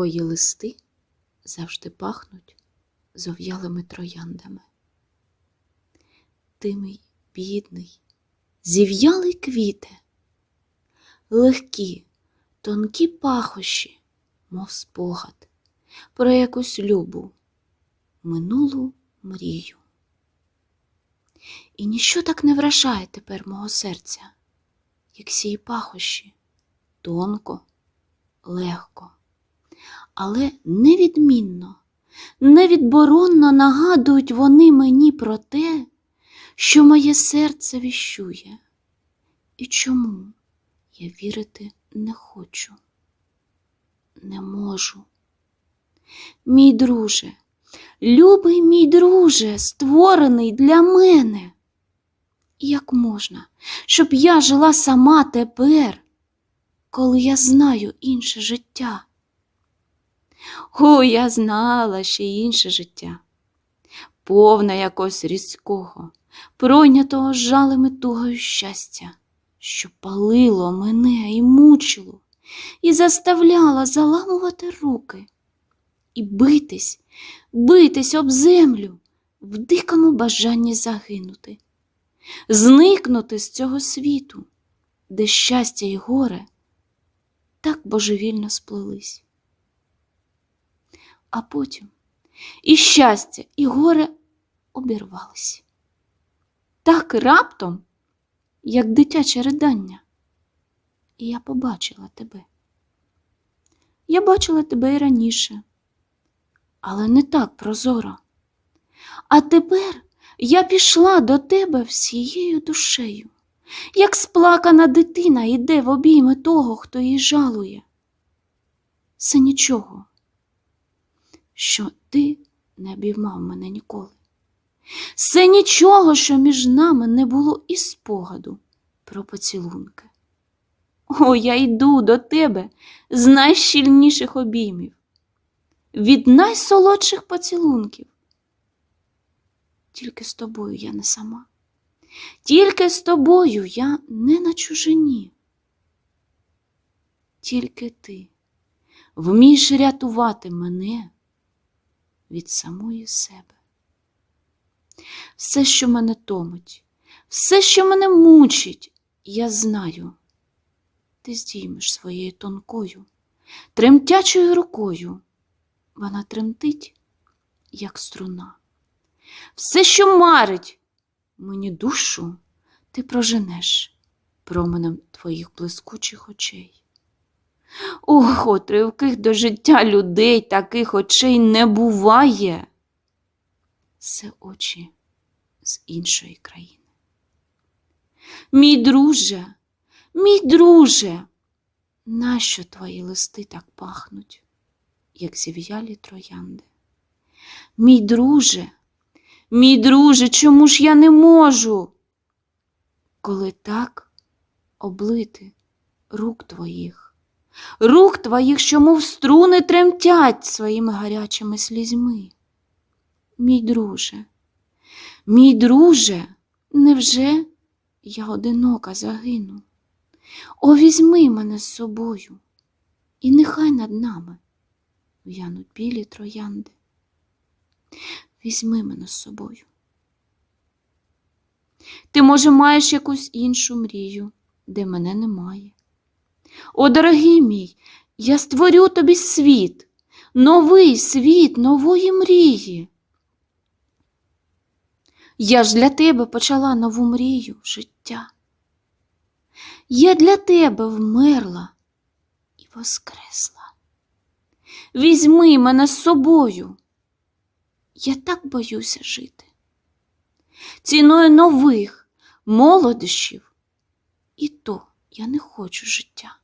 Твої листи завжди пахнуть зов'ялими трояндами. Ти мій бідний, зів'ялий квіте, легкі, тонкі пахощі, мов спогад, про якусь любу, минулу мрію. І ніщо так не вражає тепер мого серця, як сії пахощі, тонко, легко, але невідмінно, невідборонно нагадують вони мені про те, що моє серце віщує, і чому я вірити не хочу, не можу. Мій друже, любий мій друже, створений для мене. Як можна, щоб я жила сама тепер, коли я знаю інше життя? О, я знала ще інше життя, повне якось різкого, пройнятого жалем і тугою щастя, що палило мене і мучило, і заставляло заламувати руки і битись, битись об землю в дикому бажанні загинути, зникнути з цього світу, де щастя і горе так божевільно сплелись. А потім і щастя, і горе обірвались. Так раптом, як дитяче ридання. І я побачила тебе. Я бачила тебе і раніше, але не так прозоро. А тепер я пішла до тебе всією душею, як сплакана дитина йде в обійми того, хто її жалує. Це нічого, що ти не обіймав мене ніколи. Це нічого, що між нами не було і спогаду про поцілунки. О, я йду до тебе з найщільніших обіймів, від найсолодших поцілунків. Тільки з тобою я не сама, тільки з тобою я не на чужині. Тільки ти вмієш рятувати мене від самої себе. Все, що мене томить, все, що мене мучить, я знаю, ти здіймеш своєю тонкою, тремтячою рукою. Вона тремтить, як струна. Все, що марить мені душу, ти проженеш променем твоїх блискучих очей. Ох, от тривких до життя людей таких очей не буває. Це очі з іншої країни. Мій друже, мій друже, нащо твої листи так пахнуть, як зів'ялі троянди? Мій друже, мій друже, чому ж я не можу? Коли так облити рук твоїх, рук твоїх, що мов струни тремтять своїми гарячими слізьми. Мій друже, мій друже, невже я одинока загину? О, візьми мене з собою, і нехай над нами в'януть білі троянди. Візьми мене з собою. Ти, може, маєш якусь іншу мрію, де мене немає. О, дорогий мій, я створю тобі світ, новий світ нової мрії. Я ж для тебе почала нову мрію життя. Я для тебе вмерла і воскресла. Візьми мене з собою. Я так боюся жити. Ціною нових молодощів, і то я не хочу життя.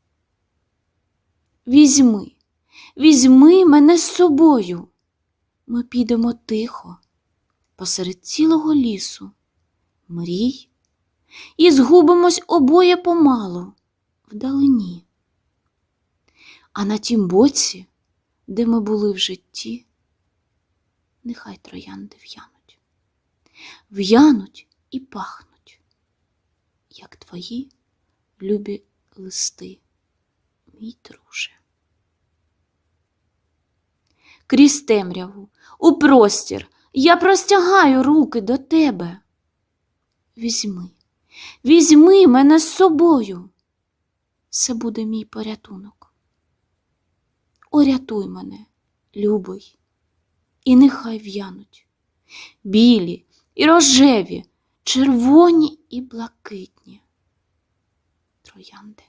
Візьми, візьми мене з собою. Ми підемо тихо посеред цілого лісу, мрій, і згубимось обоє помалу вдалині. А на тім боці, де ми були в житті, нехай троянди в'януть, в'януть і пахнуть, як твої любі листи, мій друже. крізь темряву, у простір. Я простягаю руки до тебе. Візьми, візьми мене з собою. Це буде мій порятунок. Орятуй мене, любий, і нехай в'януть білі і рожеві, червоні і блакитні троянди.